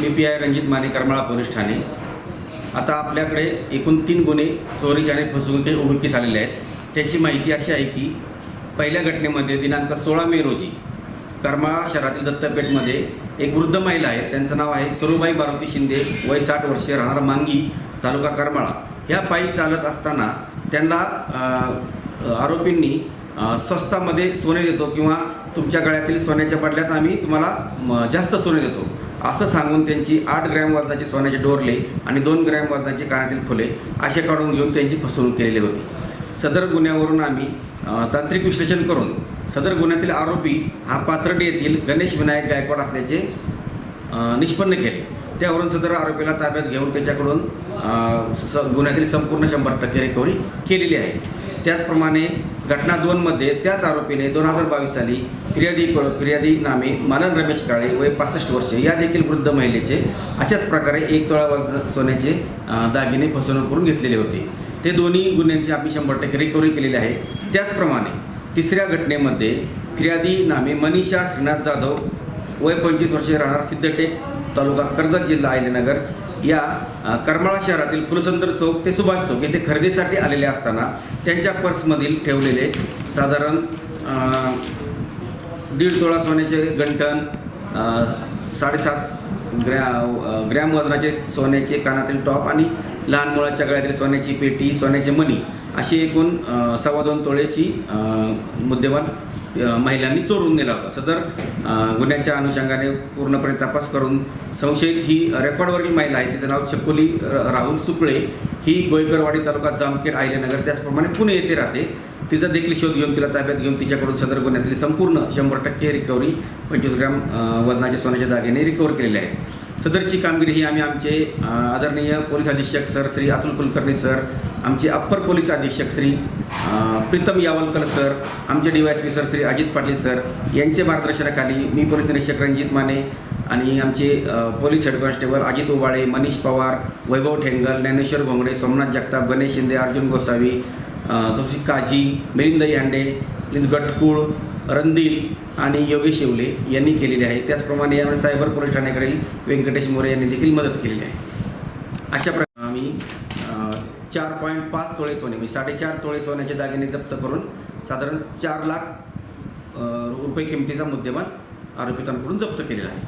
Me P I Ranjit Mane Karmala police Thane. आता आपल्याकडे एकूण तीन गुन्हे चोरीचे आणि फसवणुकी उघडकीस आलेले आहेत. त्याची माहिती अशी आहे की पहिल्या घटनेमध्ये दिनांक सोळा मे रोजी करमाळा शहरातील दत्तपेठमध्ये एक वृद्ध महिला आहे. त्यांचं नाव आहे सरुबाई मारुती शिंदे. वय साठ वर्षे राहणार मांगी तालुका करमाळा. ह्या पायी चालत असताना त्यांना आरोपींनी स्वस्तामध्ये सोने देतो किंवा तुमच्या गळ्यातील सोन्याच्या बदल्यात आम्ही तुम्हाला जास्त सोने देतो. असं सांगून त्यांची आठ ग्रॅम वजनाचे सोन्याचे डोरले आणि दोन ग्रॅम वजनाचे कानातील फुले असे काढून घेऊन त्यांची फसवणूक केलेली होती. सदर गुन्ह्यावरून आम्ही तांत्रिक विश्लेषण करून सदर गुन्ह्यातील आरोपी हा पाथर्डी येथील गणेश विनायक गायकवाड असल्याचे निष्पन्न केले. त्यावरून सदर आरोपीला ताब्यात घेऊन त्याच्याकडून स गुन्ह्यातील संपूर्ण शंभर टक्के रिकव्हरी केलेली आहे. त्याचप्रमाणे घटना दोनमध्ये त्याच आरोपीने दोन हजार बावीस साली फिर्यादी फिर्यादी नामे मानन रमेश काळे वय पासष्ट वर्षे या देखील वृद्ध महिलेचे अशाच प्रकारे एक तोळा सोन्याचे दागिने फसवणूक करून घेतलेले होते. ते दोन्ही गुन्ह्यांची आम्ही शंभर टक्के रिकव्हरी केलेली आहे. त्याचप्रमाणे तिसऱ्या घटनेमध्ये फिर्यादी नामे मनीषा श्रीनाथ जाधव वय पंचवीस वर्षे राहणार सिद्धटेक तालुका कर्जत जिल्हा आयलेनगर या करमाळा शहरातील फुलसुंदर चौक ते सुभाष चौक येथे खरेदीसाठी आलेले असताना त्यांच्या पर्समधील ठेवलेले साधारण दीड तोळा सोन्याचे गंठण साडेसात ग्रॅ ग्रॅम वजनाचे सोन्याचे कानातील टॉप आणि लहान मुलाच्या गळ्यातील सोन्याची पेटी सोन्याचे मणी अशी एकूण सव्वा दोन तोळ्याची मुद्देवान मुद्देमाल महिलांनी चोरून नेला होता. सदर गुन्ह्याच्या अनुषंगाने पूर्णपणे तपास करून संशयित ही रेकॉर्डवरील महिला आहे तिचं नाव छकुली राहुल सुकळे. ही गोयकरवाडी तालुका जामखेड आयलेनगर त्याचप्रमाणे पुणे येथे राहते. तिचा देखील शोध घेऊन तिला ताब्यात घेऊन तिच्याकडून सदर गुन्ह्यातली संपूर्ण शंभर टक्के रिकव्हरी पंचवीस ग्रॅम वजनाच्या सोन्याच्या दागिने रिकव्हर केलेले आहेत. सदरची कामगिरी ही आम्ही आमचे आदरणीय पोलीस अधीक्षक सर श्री अतुल कुलकर्णी सर आमचे अप्पर पोलीस अधीक्षक श्री प्रीतम यावलकर सर आमचे D Y P sir Shri Ajit Patil sir यांचे मार्गदर्शनाखाली मी पोलीस निरीक्षक रणजित माने आणि आमचे police head constable Ajit Ubale Manish Pawar Vaibhav Thengal Dnyaneshwar Ghongade Somnath Jagtap Ganesh Shinde Arjun Gosavi अ, काजी मिलिंद यांडे मिलिंद गटकुळ रणदिल आणि योगेश येवले यांनी केलेले आहे. त्याचप्रमाणे यावेळी सायबर पोलीस ठाण्याकडील व्यंकटेश मोरे यांनी देखील मदत केलेली आहे. अशा प्रकारे आम्ही चार पॉईंट पाच तोळे सोने म्हणजे साडेचार तोळे सोन्याचे दागिने जप्त करून साधारण चार लाख रुपये किमतीचा मुद्देमाल आरोपितांकडून जप्त केलेला आहे.